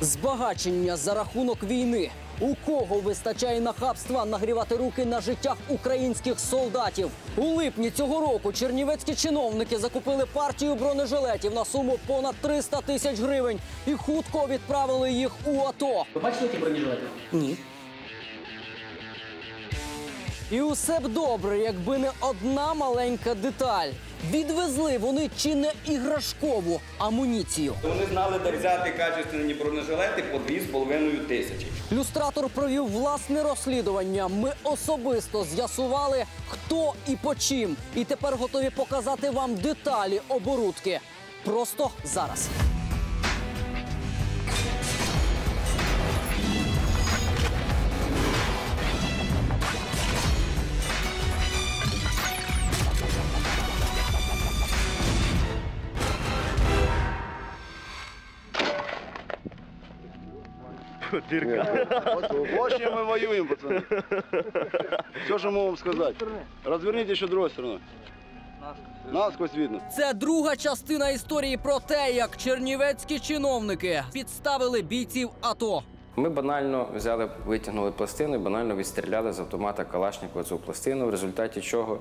Збагачення за рахунок війни. У кого вистачає нахабства нагрівати руки на життях українських солдатів? У липні цього року чернівецькі чиновники закупили партію бронежилетів на суму понад 300 тисяч гривень і хутко відправили їх у АТО. Ви бачили ті бронежилети? Ні. І усе б добре, якби не одна маленька деталь. Відвезли вони чи не іграшкову амуніцію. Вони знали, де взяти качественні бронежилети по 2,5 тисячі. Люстратор провів власне розслідування. Ми особисто з'ясували, хто і по чим. І тепер готові показати вам деталі оборудки. Просто зараз. С чем мы воюем, пацаны. Все, что могу вам сказать. Разверните еще другой стороной. Насквозь видно. Це друга частина історії про те, як чернівецькі чиновники підставили бійців АТО. Ми банально взяли, витягнули пластину і банально відстріляли з автомата Калашникова цю пластину, в результаті чого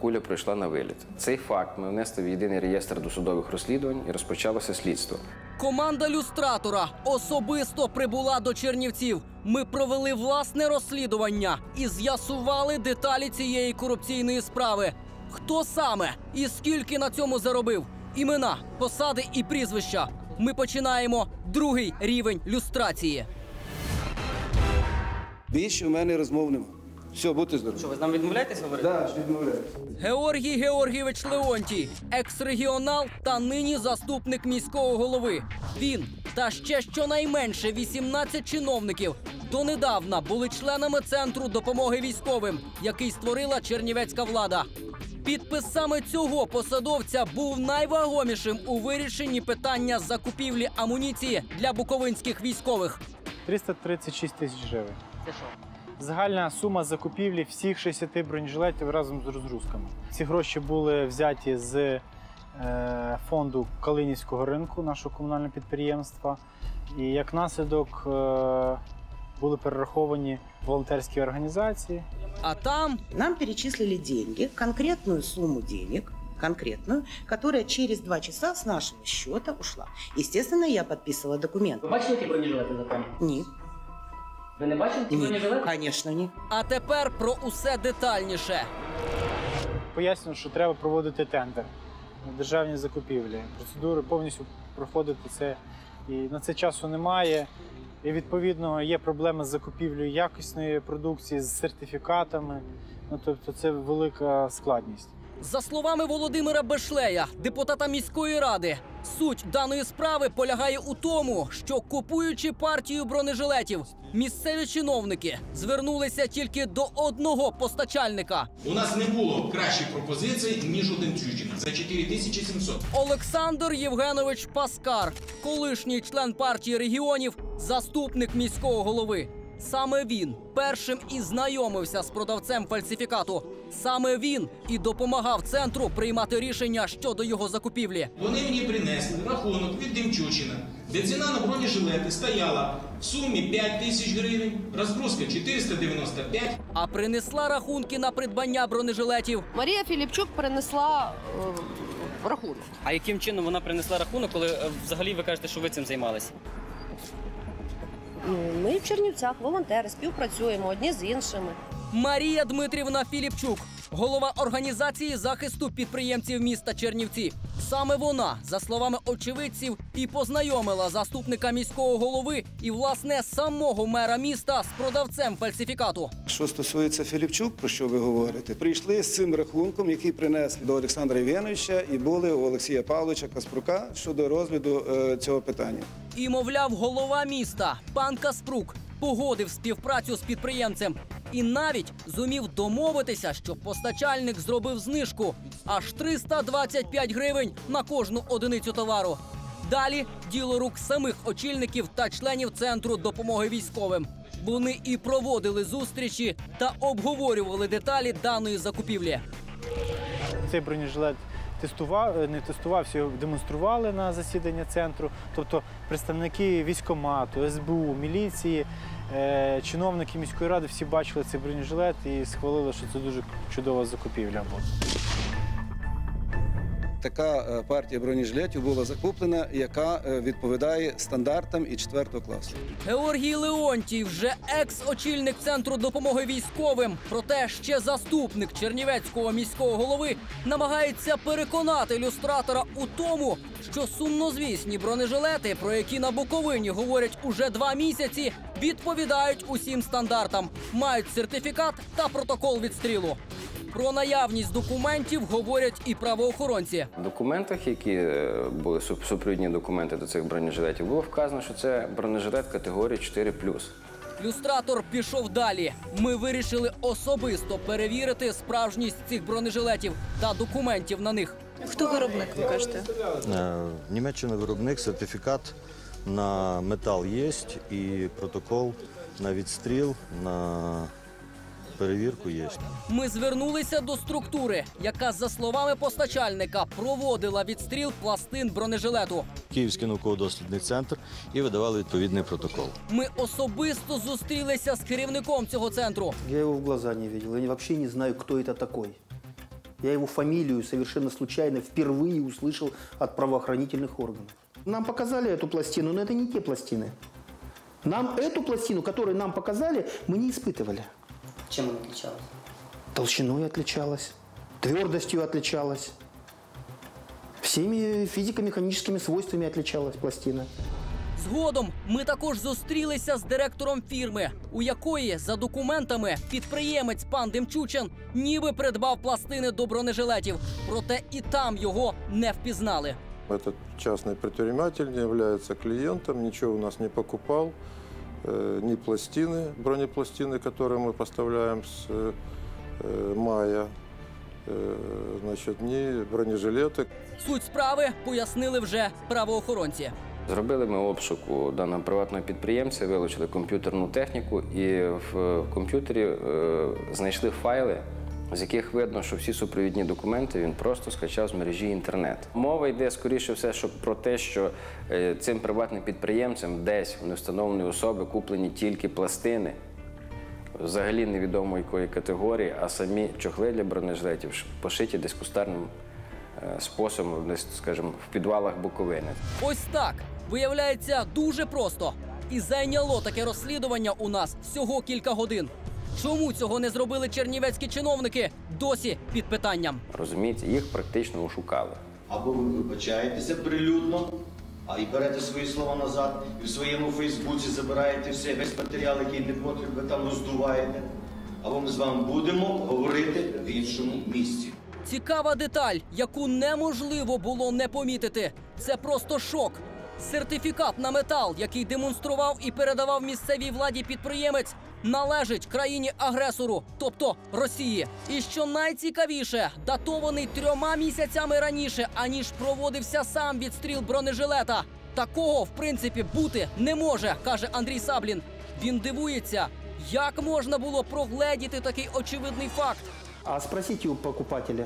куля пройшла на виліт. Цей факт ми внесли в єдиний реєстр досудових розслідувань і розпочалося слідство. Команда люстратора особисто прибула до Чернівців. Ми провели власне розслідування і з'ясували деталі цієї корупційної справи. Хто саме і скільки на цьому заробив? Імена, посади і прізвища. Ми починаємо другий рівень люстрації. Більше у мене розмов нема. Все, будьте здорові. Що, ви з нами відмовляєтесь говорити? Да, відмовляюсь. Георгій Георгійович Леонтій, екс-регіонал та нині заступник міського голови. Він та ще щонайменше 18 чиновників донедавна були членами центру допомоги військовим, який створила чернівецька влада. Підпис саме цього посадовця був найвагомішим у вирішенні питання закупівлі амуніції для буковинських військових. 336 тисяч гривень. Це що? Загальна сума закупівлі всіх 60 бронежилетів разом з розгрузками. Ці гроші були взяті з е, фонду Калинівського ринку, нашого комунального підприємства. І як наслідок е, були перераховані волонтерські організації. А там Нам перечислили деньги, конкретную сумму денег, конкретную, которая через два часа с нашего счета ушла. Естественно, я подписывала документ. Ви бачили ті бронежилети законні? Нет, Ви не бачили нет, бронежилети? конечно, нет. а тепер про усе детальніше. Пояснюю, що треба проводити тендер на державні закупівлі. Процедури повністю проходити це. І на це часу немає. І відповідно є проблеми з закупівлею якісної продукції, з сертифікатами. Ну тобто це велика складність. За словами Володимира Бешлея, депутата міської ради, суть даної справи полягає у тому, що купуючи партію бронежилетів, місцеві чиновники звернулися тільки до одного постачальника. У нас не було кращих пропозицій, ніж у Демчужина за 4700. Олександр Євгенович Паскар, колишній член партії регіонів, заступник міського голови. Саме він першим і знайомився з продавцем фальсифікату. Саме він і допомагав центру приймати рішення щодо його закупівлі. Вони мені принесли рахунок від Демчучина, де ціна на бронежилети стояла в сумі 5 тисяч гривень, розгрузка 495. А принесла рахунки на придбання бронежилетів Марія Філіпчук принесла е, рахунок. А яким чином вона принесла рахунок, коли е, взагалі ви кажете, що ви цим займалися? Ну, Ми в Чернівцях, волонтери, співпрацюємо одні з іншими. Марія Дмитрівна Філіпчук, голова організації захисту підприємців міста Чернівці. Саме вона, за словами очевидців, і познайомила заступника міського голови і власне самого мера міста з продавцем фальсифікату. Що стосується Філіпчук, про що ви говорите, прийшли з цим рахунком, який принесли до Олександра Євгеновича і були у Олексія Павловича Каспрука щодо розгляду е, цього питання. І, мовляв, голова міста пан Каспрук погодив співпрацю з підприємцем і навіть зумів домовитися, щоб постачальник зробив знижку аж 325 гривень на кожну одиницю товару. Далі діло рук самих очільників та членів центру допомоги військовим. Вони і проводили зустрічі та обговорювали деталі даної закупівлі. Цей бронежилет тестував, не тестувався, його демонстрували на засідання центру. Тобто представники військкомату, СБУ, міліції, чиновники міської ради всі бачили цей бронежилет і схвалили, що це дуже чудова закупівля була. Така е, партія бронежилетів була закуплена, яка е, відповідає стандартам і 4 класу. Георгій Леонтій вже екс-очільник центру допомоги військовим. Проте ще заступник Чернівецького міського голови намагається переконати люстратора у тому, що сумнозвісні бронежилети, про які на Буковині говорять уже два місяці, відповідають усім стандартам, мають сертифікат та протокол відстрілу. Про наявність документів говорять і правоохоронці. В документах, які е, були суп- супровідні документи до цих бронежилетів, було вказано, що це бронежилет категорії 4 Люстратор пішов далі. Ми вирішили особисто перевірити справжність цих бронежилетів та документів на них. Хто виробник, ви кажете? Е, Німеччина виробник, сертифікат на метал є і протокол на відстріл, на перевірку є. Ми звернулися до структури, яка, за словами постачальника, проводила відстріл пластин бронежилету. Київський науково-дослідний центр і видавали відповідний протокол. Ми особисто зустрілися з керівником цього центру. Я его в глаза не видел. Я вообще не знаю, кто это такой. Я его фамилию совершенно случайно впервые услышал от правоохранительных органов. Нам показали эту пластину, но это не те пластины. Нам эту пластину, которую нам показали, мы не испытывали. Чим вона отличалась? Толщиной отличалась, твердостью отличалась. Всеми физико-механическими свойствами отличалась пластина. Згодом ми також зустрілися з директором фірми, у якої за документами підприємець пан Демчучен ніби придбав пластини до бронежилетів, проте і там його не впізнали. Этот частный предприниматель не является клиентом, ничего у нас не покупал, э, ни пластины, бронепластины, которые мы поставляем с э, э, мая, э, значит, ни бронежилеты. Суть справи пояснили вже правоохоронці. Зробили ми обшук у даного приватного підприємця, вилучили комп'ютерну техніку і в комп'ютері е, знайшли файли, з яких видно, що всі супровідні документи він просто скачав з мережі інтернет. Мова йде скоріше все, що про те, що е, цим приватним підприємцям десь у невстановленої особи куплені тільки пластини. Взагалі невідомо якої категорії, а самі чохли для бронежилетів пошиті десь кустарним е, способом, десь, скажімо, в підвалах Буковини. Ось так виявляється дуже просто. І зайняло таке розслідування у нас всього кілька годин. Чому цього не зробили чернівецькі чиновники? Досі під питанням. Розумієте, їх практично ошукали. Або ви вибачаєтеся прилюдно, а і берете свої слова назад, і в своєму Фейсбуці забираєте все, весь матеріал, який не потрібен, ви там роздуваєте. Або ми з вами будемо говорити в іншому місці. Цікава деталь, яку неможливо було не помітити. Це просто шок. Сертифікат на метал, який демонстрував і передавав місцевій владі підприємець, належить країні-агресору, тобто Росії. І що найцікавіше, датований трьома місяцями раніше, аніж проводився сам відстріл бронежилета. Такого, в принципі, бути не може, каже Андрій Саблін. Він дивується, як можна було прогледіти такий очевидний факт. А спросите у покупателя,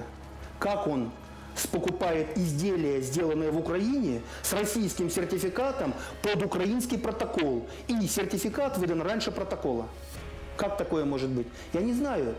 он с- покупает изделия, сделанные в Украине, с российским сертификатом под украинский протокол. И сертификат выдан раньше протокола. Как такое может быть? Я не знаю.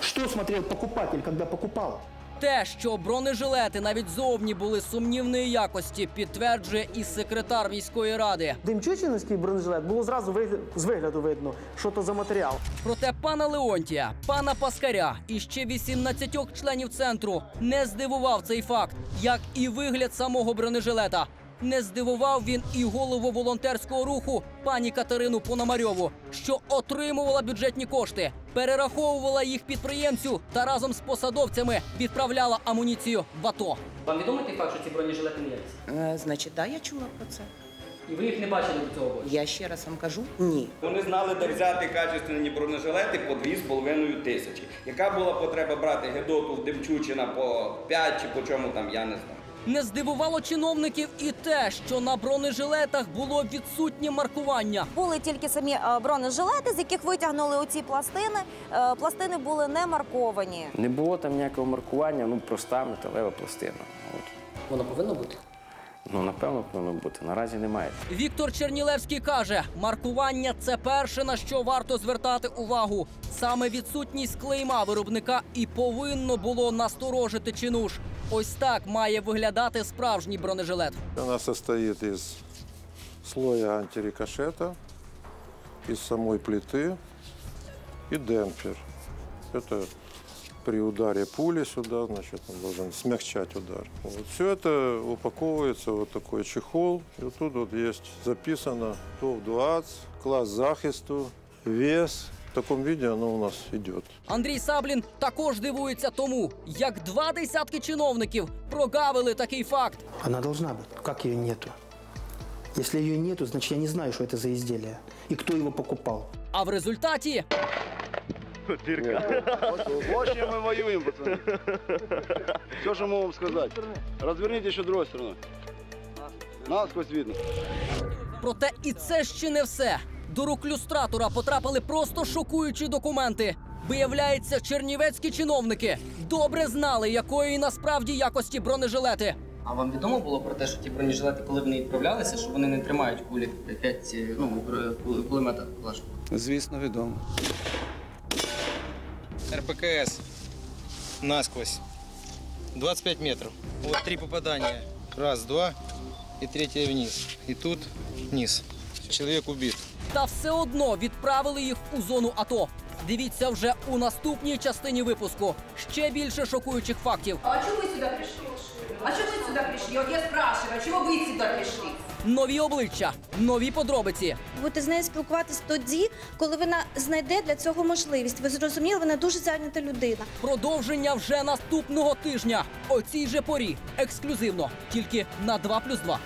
Что смотрел покупатель, когда покупал? Те, що бронежилети навіть зовні були сумнівної якості, підтверджує і секретар міської ради. Демчучинський бронежилет було зразу ви- з вигляду видно, що то за матеріал. Проте пана Леонтія, пана Паскаря і ще 18 членів центру не здивував цей факт, як і вигляд самого бронежилета. Не здивував він і голову волонтерського руху пані Катерину Пономарьову, що отримувала бюджетні кошти, перераховувала їх підприємцю та разом з посадовцями відправляла амуніцію в АТО. Вам відомий той факт, що ці бронежилети не є? Е, Значить, да, я чула про це. І ви їх не бачили до цього? Я ще раз вам кажу, ні. Вони знали, де взяти качественні бронежилети по 2,5 тисячі. Яка була потреба брати Гедоту в Демчучина по 5 чи по чому там, я не знаю. Не здивувало чиновників і те, що на бронежилетах було відсутнє маркування. Були тільки самі е, бронежилети, з яких витягнули оці пластини. Е, Пластини були не марковані. Не було там ніякого маркування, ну проста металева пластина. От. Воно повинно бути. Ну, напевно, повинно бути. Наразі немає. Віктор Чернілевський каже, маркування це перше на що варто звертати увагу. Саме відсутність клейма виробника і повинно було насторожити чинуш. Ось так має виглядати справжній бронежилет. Она состоит из слоя антирикошета, из самой плиты и демпфер. Это при ударе пули сюда, значит, он должен смягчать удар. Вот. Все это упаковывается в вот такой чехол. И вот тут вот есть записано ТОВ 20, класс захисту, вес. В таком виде оно у нас идет. Андрій Саблін також дивується тому, як два десятки чиновників прогавили такий факт. Она должна быть. Как ее нету? Если ее нету, значит я не знаю, что это за изделие и кто его покупал. А в результаті Вот с чем мы воюем, пацаны. Все, что могу вам сказать. Разверните еще другой стороной. Насквозь видно. Проте і це ще не все. До рук люстратора потрапили просто шокуючі документи. Виявляється, чернівецькі чиновники добре знали, якої насправді якості бронежилети. А вам відомо було про те, що ті бронежилети, коли вони відправлялися, що вони не тримають кулі 5 ну, кулемета Звісно, відомо. РПКС насквозь. 25 метров. Вот три попадания. Раз, два и третье вниз. И тут вниз. Человек убит. Та все одно відправили їх у зону АТО. Дивіться вже у наступній частині випуску. Ще більше шокуючих фактів. А что вы сюда пришли? А что вы сюда пришли? Вот я спрашиваю, чего вы сюда пришли? Нові обличчя, нові подробиці. Будете з нею спілкуватись тоді, коли вона знайде для цього можливість. Ви зрозуміли, вона дуже зайнята людина. Продовження вже наступного тижня. О цій же порі. Ексклюзивно. Тільки на 2+,2.